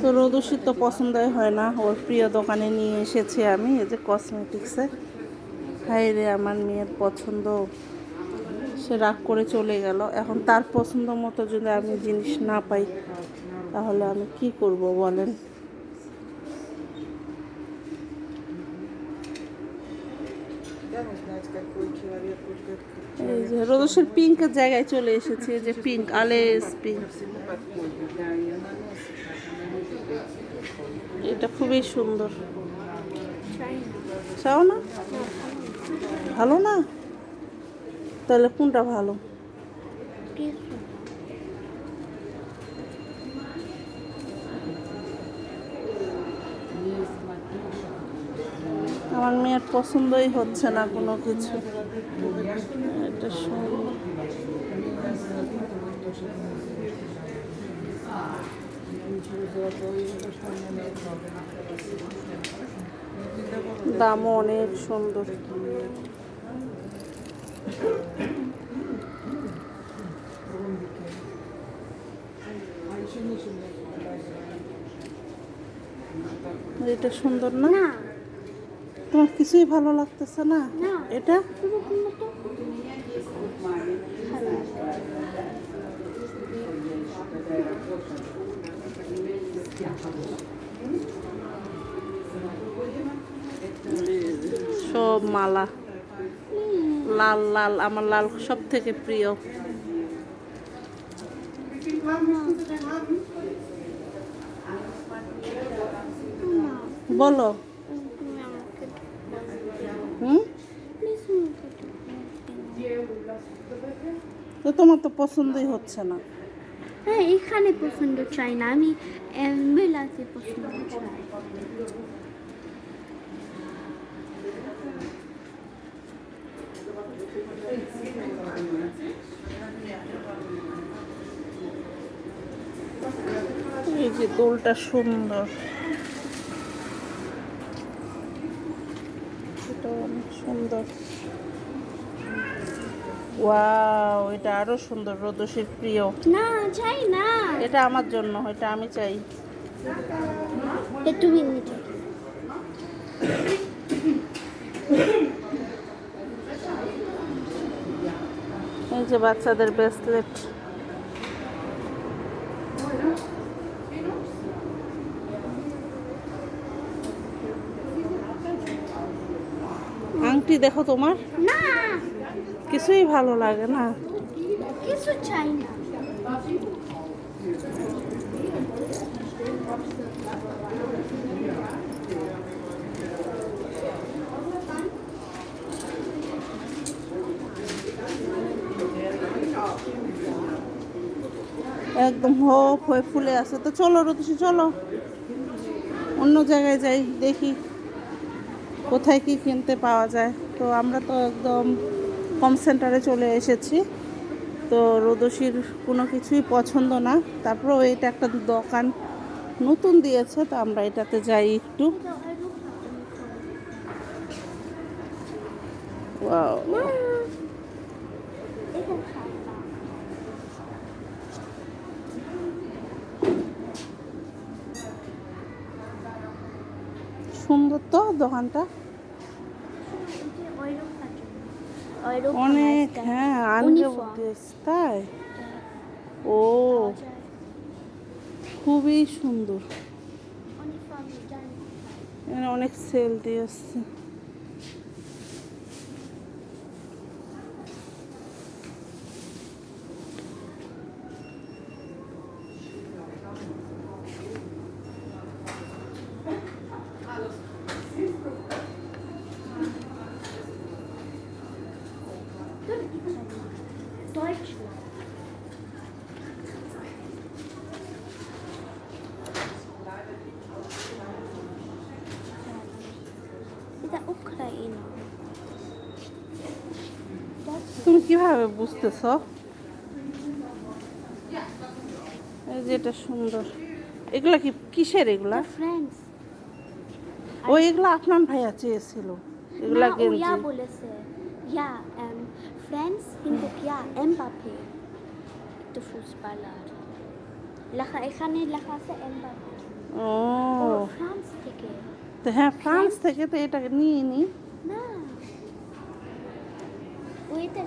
তো রোদসিত তো পছন্দই হয় না। ওর প্রিয় দোকানে নিয়ে এসেছি আমি, এই যে কসমেটিক্সে হাই রে, আমার মেয়ের পছন্দ। সে রাগ করে চলে গেল। এখন তার পছন্দ মতো যদি আমি জিনিস না পাই, তাহলে আমি কি করব বলেন? রোদসের পিঙ্কের জায়গায় চলে এসেছে যে পিঙ্ক আলেস পিঙ্ক এটা খুবই সুন্দর। চাও না? ভালো না? তাহলে কোনটা ভালো? আমার মেয়ের পছন্দই হচ্ছে না কোনো কিছু। এটা দামও অনেক সুন্দর। এটা সুন্দর না? তোমার কিছুই ভালো লাগতেছে না। এটা? সব মালা। লাল লাল আমার লাল সব থেকে প্রিয়। বলো তুমি আমাকে হুম প্লিজ তো তোমার তো পছন্দই হচ্ছে না। হ্যাঁ এখানে পছন্দ চাই না। আমি অ্যাম্বুলেন্সে পছন্দ চাই। এই যে দোলটা সুন্দর। এটা অনেক সুন্দর। ওয়াও এটা আরও সুন্দর রোদসের প্রিয়। না চাই না। এটা আমার জন্য এটা আমি চাই। তুমি এই যে বাচ্চাদের ব্রেসলেট আংটি দেখো তোমার? না। কিছুই ভালো লাগে না। কিছু চাই না। একদম হোপ হয়ে ফুলে আছে। তো চলো রতুষি চলো। অন্য জায়গায় যাই দেখি কোথায় কি কিনতে পাওয়া যায়। তো আমরা তো একদম কম সেন্টারে চলে এসেছি। তো রোদসির কোনো কিছুই পছন্দ না। তারপরেও এটা একটা দোকান নতুন দিয়েছে, তো আমরা এটাতে যাই একটু। সুন্দর তো দোকানটা। অনেক হ্যাঁ আনবে তাই? ও খুবই সুন্দর। অনেক সেল দিয়ে আসছে উক্রাইনা তুমি কীভাবে বুঝতেছ? এই যে এটা সুন্দর। এগুলা কি কিসের এগুলা? ফ্রেন্ডস ও এগুলা আপনার ভাইয়া চেয়েছিল। এগুলা গেঞ্জি। ইয়া বলেছে। ইয়া এম ফ্রেন্ডস কিন্তু ইয়া এমবাপে। একটা ফুটবলার লেখা এখানে লেখা আছে এম্বার ও। ও ফ্রান্স থেকে। তো হ্যাঁ ফ্রান্স থেকে তো এটাকে নিয়ে নি। না। ওইটা